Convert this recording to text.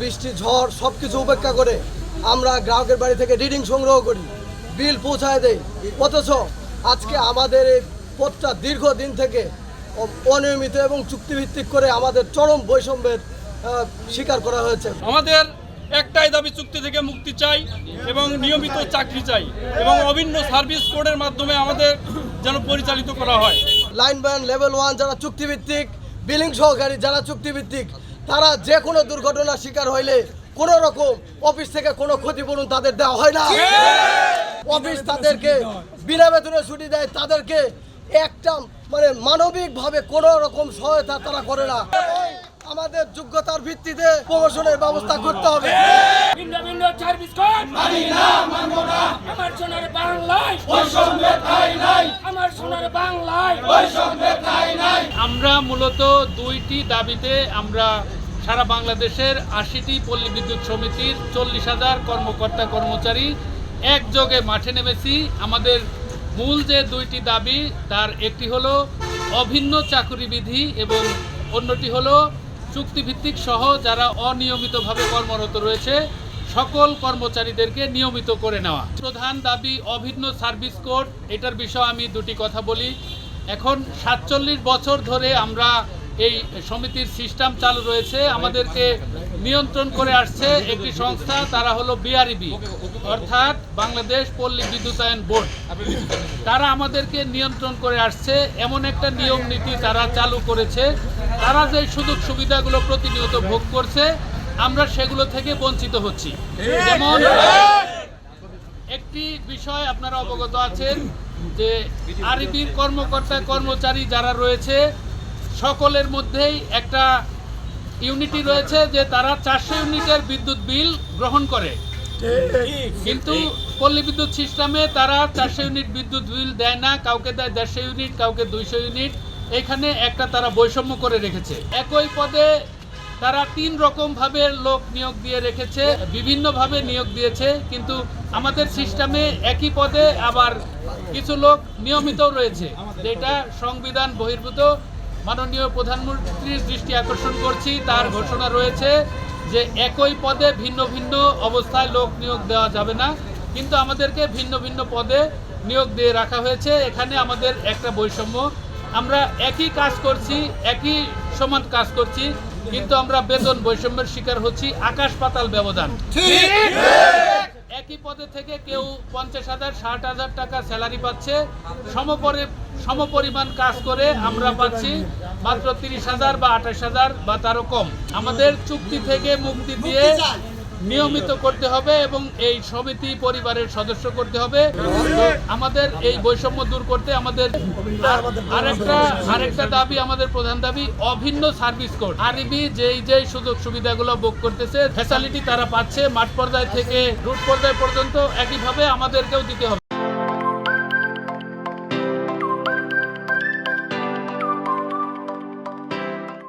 বৃষ্টি ঝড় সব কিছু উপেক্ষা করে আমরা গ্রাহকের বাড়ি থেকে রিডিং সংগ্রহ করি। বিল পৌঁছায় দেই। অথচ আজকে আমাদের এই পথটা দীর্ঘদিন থেকে অনিয়মিত এবং চুক্তিভিত্তিক করে আমাদের চরম বৈষম্যের শিকার করা হয়েছে। আমাদের একটাই দাবি চুক্তি থেকে মুক্তি চাই এবং নিয়মিত চাকরি চাই এবং অভিন্ন সার্ভিস কোডের মাধ্যমে আমাদের যেন পরিচালিত করা হয়। লাইনম্যান লেভেল ওয়ান যারা চুক্তিভিত্তিক বিলিং সহকারী যারা চুক্তিভিত্তিক তারা যে কোনো দুর্ঘটনার শিকার হইলে কোনো রকম অফিস থেকে কোনো ক্ষতিপূরণ তাদের দেওয়া হয় না। অফিস তাদেরকে বিনা বেতনে ছুটি দেয় তাদেরকে একটা মানে মানবিকভাবে কোনো রকম সহায়তা তারা করে না। আমাদের যোগ্যতার ভিত্তিতে প্রমোশনের ব্যবস্থা করতে হবে। ভিন্ন ভিন্ন সার্ভিস কোড মানি না মানবো না আমার সোনার বাংলায় বৈষম্যে ঠাই নাই আমার সোনার বাংলায় বৈষম্যে ঠাই নাই আমরা মূলত দুইটি দাবিতে আমরা সারা বাংলাদেশের আশিটি পল্লী বিদ্যুৎ সমিতির চল্লিশ হাজার কর্মকর্তা কর্মচারী একযোগে মাঠে নেমেছি। আমাদের মূল যে দুইটি দাবি, তার একটি হলো অভিন্ন চাকুরি বিধি এবং অন্যটি হলো চুক্তিভিত্তিক সহ যারা অনিয়মিতভাবে কর্মরত রয়েছে, সকল কর্মচারীদেরকে নিয়মিত করে নেওয়া। প্রধান দাবি, অভিন্ন সার্ভিস কোড, এটার বিষয়ে আমি দুটি কথা বলি। এখন সাতচল্লিশ বছর ধরে আমরা এই সমিতির সিস্টেম চালু রয়েছে। আমাদেরকে নিয়ন্ত্রণ করে আসছে একটি সংস্থা, তারা হলো বিআরইবি অর্থাৎ বাংলাদেশ পল্লী বিদ্যুতায়ন বোর্ড। তারা আমাদেরকে নিয়ন্ত্রণ করে আসছে। এমন একটা নিয়ম নীতি তারা চালু করেছে। তারা যে সুযোগ সুবিধাগুলো প্রতিনিয়ত ভোগ করছে, আমরা সেগুলো থেকে বঞ্চিত হচ্ছি। যেমন একটি বিষয় আপনারা অবগত আছেন, যে আরবির কর্মকর্তা, কর্মচারী যারা রয়েছে সকলের মধ্যেই একটা ইউনিটি রয়েছে যে তারা চারশো ইউনিটের বিদ্যুৎ বিল গ্রহণ করে। কিন্তু পল্লী বিদ্যুৎ সিস্টেমে তারা চারশো ইউনিট বিদ্যুৎ বিল দেয় না, কাউকে দেয় দেড়শো ইউনিট, কাউকে দুইশো ইউনিট। এখানে একটা তারা বৈষম্য করে রেখেছে। একই পদে তারা তিন রকম ভাবে লোক নিয়োগ দিয়ে রেখেছে, বিভিন্নভাবে নিয়োগ দিয়েছে, কিন্তু আমাদের সিস্টেমে একই পদে আবার কিছু লোক নিয়মিতও রয়েছে, যেটা সংবিধান বহির্ভূত। মাননীয় প্রধানমন্ত্রীর দৃষ্টি আকর্ষণ করছি। তার ঘোষণা রয়েছে যে একই পদে ভিন্ন ভিন্ন অবস্থায় লোক নিয়োগ দেওয়া যাবে না। কিন্তু আমাদেরকে ভিন্ন ভিন্ন পদে নিয়োগ দিয়ে রাখা হয়েছে। এখানে আমাদের একটা বৈষম্য। আমরা একই কাজ করছি একই সমান কাজ করছি কিন্তু আমরা বেতন বৈষম্যের শিকার হচ্ছি আকাশ পাতাল ব্যবধান। একই পদে থেকে কেউ পঞ্চাশ হাজার ষাট হাজার টাকা স্যালারি পাচ্ছে। সমপরি সমপরিমাণ কাজ করে আমরা পাচ্ছি মাত্র তিরিশ হাজার বা আঠাশ হাজার বা তারও কম। আমাদের চুক্তি থেকে মুক্তি দিয়ে নিয়মিত করতে হবে এবং এই সমিতি পরিবারের সদস্য করতে হবে। আমাদের এই বৈষম্য দূর করতে আমাদের আর- আরেকটা আরেকটা দাবি আমাদের প্রধান দাবি, অভিন্ন সার্ভিস কোড। আরবি যেই যেই সুযোগ সুবিধাগুলো ভোগ করতেছে ফ্যাসিলিটি তারা পাচ্ছে মাঠ পর্যায় থেকে রুট পর্যায় পর্যন্ত একইভাবে আমাদেরকেও দিতে হবে।